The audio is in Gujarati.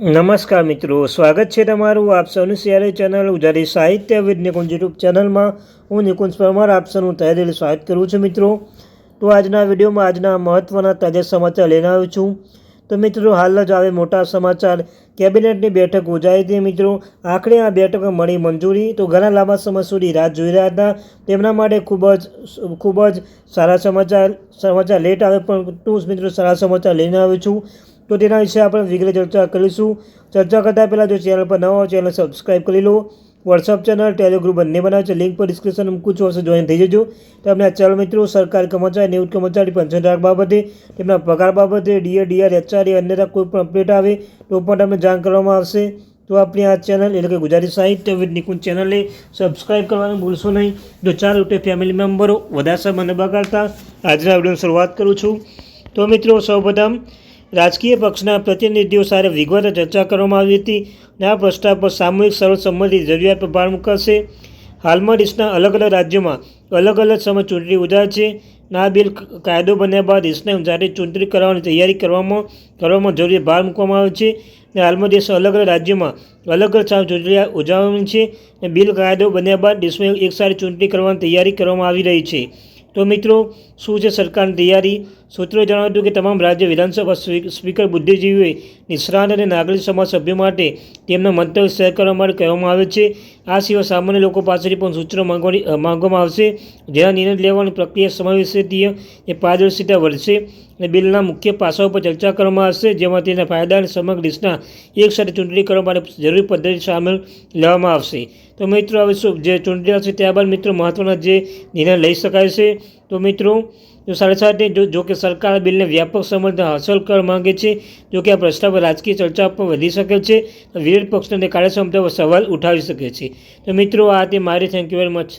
નમસ્કાર મિત્રો, સ્વાગત છે તમારું આપ સૌની સિયારી ચેનલ ઉજારી સાહિત્ય વિદ નિકુંજ યુટ્યુબ ચેનલમાં. હું નિકુંજ પરમાર, આપ સૌનું તહે દિલ સ્વાગત કરું છું મિત્રો. તો આજના વિડીયોમાં આજના મહત્ત્વના તાજા સમાચાર લઈને આવ્યો છું. તો મિત્રો હાલ જ આવે મોટા સમાચાર. કેબિનેટની બેઠક યોજાઈ હતી મિત્રો. આખરે આ બેઠક મળી મંજૂરી. તો ઘણા લાંબા સમય સુધી રાહ જોઈ રહ્યા હતા. તેમના માટે ખૂબ જ ખૂબ જ સારા સમાચાર સમાચાર લેટ આવે પણ ટૂંક મિત્રો સારા સમાચાર લઈને આવ્યો છું. તો તેના વિશે આપણે વિગતે ચર્ચા કરીશું. ચર્ચા કરતાં પહેલાં જો ચેનલ પર નવા હોય ચેનલ સબસ્ક્રાઈબ કરી લો. વોટ્સઅપ ચેનલ ટેલિગ્રુપ બંને બનાવે છે. લિંક પર ડિસ્ક્રિપ્શન મૂકું છું. હશે જોઈન થઈ જજો. તમને આ ચેનલ મિત્રો, સરકારી કર્મચારી નિવૃત્ત કર્મચારી પેન્શન ધારક બાબતે, તેમના પગાર બાબતે ડીએ ડીઆર એચઆરએ અન્યતા કોઈ પણ અપડેટ આવે તો પણ તમને જાણ કરવામાં આવશે. તો આપણી આ ચેનલ એટલે કે ગુજરાતી સાહિત્ય વિદ નિકુંજ ચેનલે સબસ્ક્રાઈબ કરવાનું ભૂલશો નહીં. તો ચાર તે ફેમિલી મેમ્બરો વધારે સમય ન બગાડતા, આજના વિડીયોની શરૂઆત કરું છું. તો મિત્રો, સૌપ્રથમ રાજકીય પક્ષના પ્રતિનિધિઓ સાથે વિગત ચર્ચા કરવામાં આવી હતી અને આ પ્રસ્તાવ પર સામૂહિક સર્વસંમતિ જરૂરિયાત પર ભાર મૂકાશે. હાલમાં દેશના અલગ અલગ રાજ્યોમાં અલગ અલગ સમય ચૂંટણી યોજાય છે આ બિલ કાયદો બન્યા બાદ દેશને જાતે ચૂંટણી કરવાની તૈયારી કરવામાં કરવામાં જરૂરી ભાર મૂકવામાં આવે છે અને હાલમાં દેશ અલગ અલગ રાજ્યોમાં અલગ અલગ સામે ચૂંટણી ઉજવવાની છે અને બિલ કાયદો બન્યા બાદ દેશમાં એક સારી ચૂંટણી કરવાની તૈયારી કરવામાં આવી રહી છે. તો મિત્રો, શું છે સરકારની તૈયારી? સૂત્રોએ જણાવ્યું હતું કે તમામ રાજ્ય વિધાનસભા સ્પી- સ્પીકર બુદ્ધિજીવીઓએ નિષ્ણાંત અને નાગરિક સમાજ સભ્યો માટે તેમના મંતવ્ય શેર કરવા માટે કહેવામાં આવે છે. આ સિવાય સામાન્ય લોકો પાસેથી પણ સૂચનો માંગવાની માંગવામાં આવશે. જેના નિર્ણય લેવાની પ્રક્રિયા સમાવેશીય એ પારદર્શિતા વધશે અને બિલના મુખ્ય પાસાઓ પર ચર્ચા કરવામાં આવશે, જેમાં તેના ફાયદા અને સમગ્ર દેશના એક સાથે ચૂંટણી કરવા માટે જરૂરી પદ્ધતિ સામેલ લેવામાં આવશે. તો મિત્રો, હવે શું જે ચૂંટણી આવશે ત્યારબાદ મિત્રો મહત્ત્વના જે નિર્ણય લઈ શકાય છે. તો મિત્રો જો સાથે સાથે જો જો સરકાર બિલને વ્યાપક સમર્થન હાંસલ કરવા માંગે છે, જો કે આ પ્રસ્તાવ પર રાજકીય ચર્ચા પણ વધી શકે છે વિરોધ પક્ષને કાર્યક્ષમતા સવાલ ઉઠાવી શકે છે. તો મિત્રો, આ તે મારી થેન્ક યુ વેરી મચ